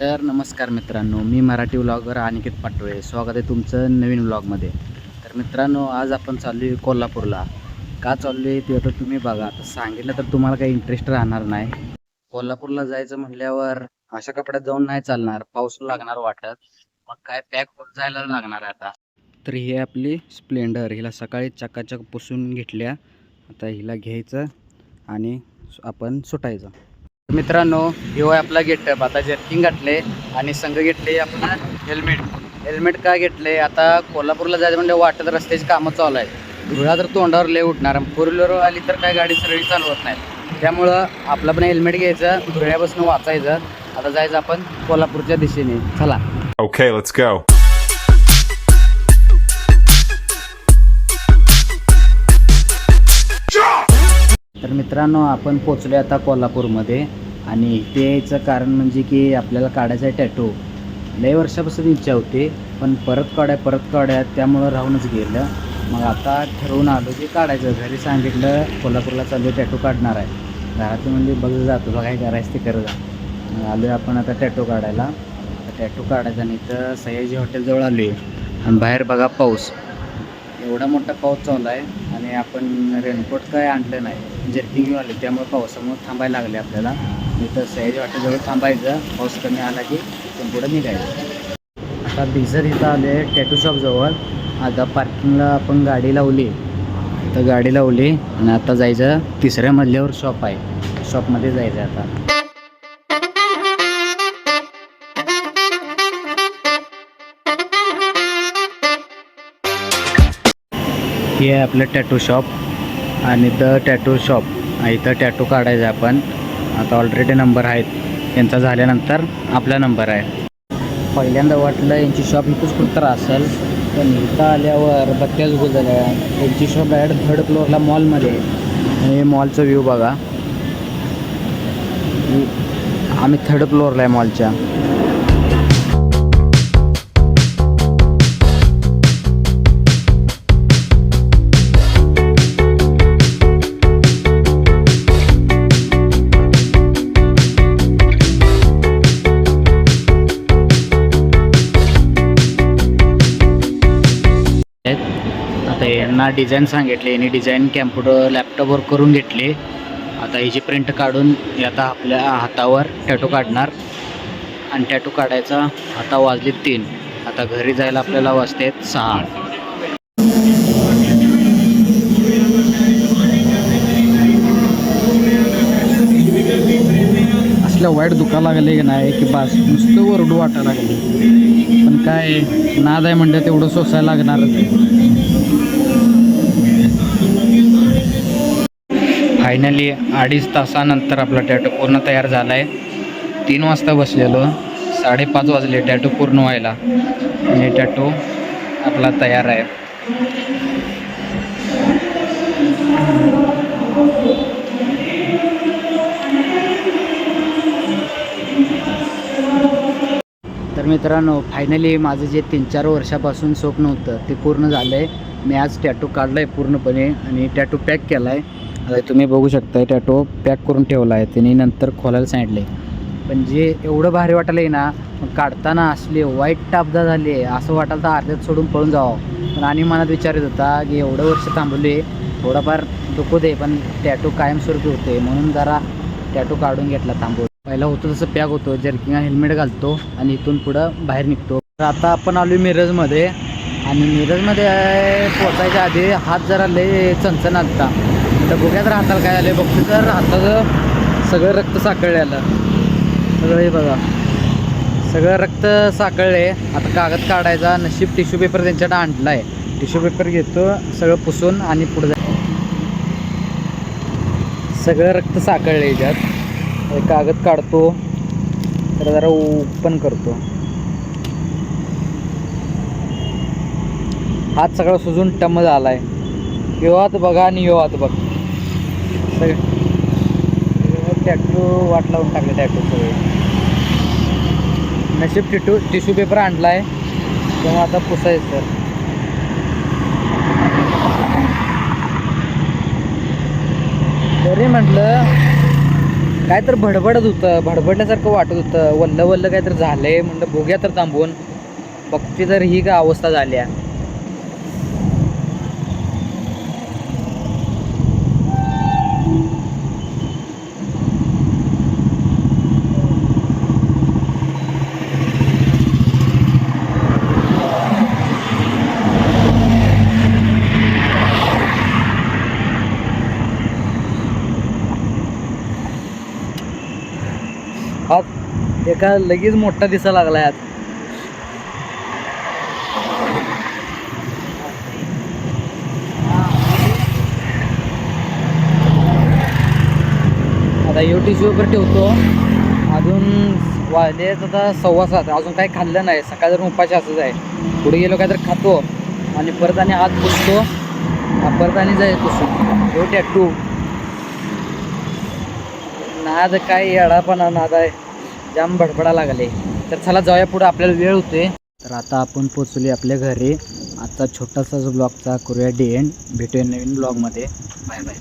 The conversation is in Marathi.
तर नमस्कार मित्रांनो मी मराठी व्लॉगर अनिकेत पाटोळे. स्वागत आहे तुमचं नवीन व्लॉगमध्ये. तर मित्रांनो आज आपण चाललो आहे कोल्हापूरला. का चाललो आहे ते आता तुम्ही बघा. आता सांगितलं तर तुम्हाला काही इंटरेस्ट राहणार नाही. कोल्हापूरला जायचं म्हटल्यावर अशा कपड्यात जाऊन नाही चालणार. पाऊस लागणार वाटत. मग काय पॅक होत जायला लागणार आहे आता. तर ही आपली स्प्लेंडर हिला सकाळी चकाचक पुसून घेतल्या. आता हिला घ्यायचं आणि आपण सुटायचं. मित्रांनो आहे आपला गेटअप आता जर्किंग घातले आणि संघ घेतले आपण हेल्मेट हेल्मेट का घेतले? आता कोल्हापूरला जायचं म्हणजे वाटत रस्त्याची कामं चालू आहे धुळा तर तोंडावर लय उठणार फोर व्हीलर आली तर काय गाडी सरळी चालवत नाही. त्यामुळं आपलं पण हेल्मेट घ्यायचं धुळ्यापासून वाचायचं. आता जायचं आपण कोल्हापूरच्या दिशेने. चला. Okay, let's go. तर मित्रांनो आपण पोचलो आता कोल्हापूरमध्ये. आणि इथे यायचं कारण म्हणजे की आपल्याला काढायचं आहे टॅटू लय वर्षापासून इच्छा होती पण परत काढाय परत काढाय त्यामुळं राहूनच गेलं. मग आता ठरवून आलो की काढायचं. घरी सांगितलं कोल्हापूरला चालू टॅटू काढणार आहे. घरातून म्हणजे बघ जातो बघाय काय करायचं ते करत जा. मग आलो आहे आपण आता टॅटो काढायला. आता टॅटू काढायचा नाही तर सयाजी हॉटेलजवळ आलो आहे आणि बाहेर बघा पाऊस. एवढा मोठा पाऊस चालू आहे आणि आपण रेनकोट काय आणलं नाही. जर्किंग घेऊन आले त्यामुळे पावसामुळे थांबायला लागले आपल्याला. इथं तर सयाजी वाटेजवळ थांबायचं. पाऊस कमी आला की तिथून पुढं निघायचं. आता बिझर इथं आले टॅटू शॉपजवळ आता पार्किंगला आपण गाडी लावली. तर गाडी लावली आणि आता जायचं तिसऱ्या मजल्यावर शॉप आहे. शॉपमध्ये जायचं आहे आता. हे आहे आपलं टॅटू शॉप आणि द टॅटू शॉप. इथं टॅटू काढायचं आपण. आता ऑलरेडी नंबर आहेत. त्यांचा झाल्यानंतर आपला नंबर आहे. पहिल्यांदा वाटलं यांची शॉप इथंच कुठं असेल. पण इथं आल्यावर बत्त्याच गुजल्या यांची शॉप डायरेक्ट थर्ड फ्लोअरला मॉलमध्ये आहे. आणि मॉलचं व्ह्यू बघा. आम्ही थर्ड फ्लोअरला आहे मॉलच्या त्यांना डिझाईन सांगितले. आणि डिझाईन कॅम्प्युटर लॅपटॉपवर करून घेतले. आता हिची प्रिंट काढून आता आपल्या हातावर टॅटू काढणार. आणि टॅटू काढायचा आता वाजले तीन. आता घरी जायला आपल्याला वाजते सहा. असल्या वाईट दुखा लागले की नाही की बस नुसतं वरडू वाटायला लागले. पण काय नाद आहे म्हणजे तेवढं सोसायला लागणारच फायनली अडीच तासानंतर आपला टॅटू पूर्ण तयार झाला आहे तीन वाजता बसलेलो. साडेपाच वाजले टॅटू पूर्ण व्हायला. आणि टॅटू आपला तयार आहे. तर मित्रांनो फायनली माझं जे तीन चार वर्षापासून स्वप्न होतं ते पूर्ण झालं आहे मी आज टॅटू काढला आहे पूर्णपणे आणि टॅटू पॅक केला आहे तुम्ही बघू शकता टॅटो पॅक करून ठेवला आहे त्यांनी नंतर खोलायला सांगितलं आहे पण जे एवढं भारी वाटायला आहे ना काढताना असले वाईट टापदा झाले असं वाटायला तर अर्ध्यात सोडून पळून जावं. पण आणि मनात विचारत होता की एवढं वर्ष थांबले थोडाफार दुखू दे पण टॅटो कायमस्वरूपी होते. म्हणून जरा टॅटो काढून घेतला थांबवून पहिला होतो तसं पॅक होतो जर्किंग हेल्मेट घालतो आणि इथून पुढं बाहेर निघतो. तर आता आपण आलो मिरजमध्ये. आणि मिरजमध्ये पोचायच्या आधी हात जरा लय चणचण आलता तर बघ्यात राहताल काय आलं बघतो तर हाताचं सगळं रक्त साकळलेलं सगळं हे बघा. सगळं रक्त साकळले आता कागद काढायचा नशीब टिश्यू पेपर त्यांच्याकडे आणला आहे टिश्यू पेपर घेतो सगळं पुसून आणि पुढे जा सगळं रक्त साकळले याच्यात. कागद काढतो. तर जरा ओपन करतो. हात सगळा सुजून टम झाला आहे यो बघा आणि यो बघ. सगळे टॅटू वाट लावून टाकले टॅटू सगळे. नशीब टिटू टिश्यू पेपर आणला आहे तेव्हा आता पुसायचं तरी म्हटलं काय तर भडबडत होतं भडबडल्यासारखं वाटत होतं. वल्ल वल्ल काय तर झालंय. म्हणलं बघूया तर थांबून. बघते तर ही काय अवस्था झाली हात हा एका लगेच मोठा दिसा लागला आज. आता यू टी ठेवतो. अजून वाजले आता सव्वा सात अजून काही खाल्लं नाही. सकाळ जर उपाशी असंच आहे. पुढे गेलो काय तर खातो. आणि परत आणि आत पुसतो परत आणि जाईल पुसून हो टॅटू नाद काय येडापणा नाद आहे. जाम भडबडा लागले. तर चला जाऊया पुढे आपल्याला वेळ होते तर आता आपण पोचले आपल्या घरी. आता छोटासाच ब्लॉगचा करूया डी एंड भेटूया नवीन ब्लॉगमध्ये बाय बाय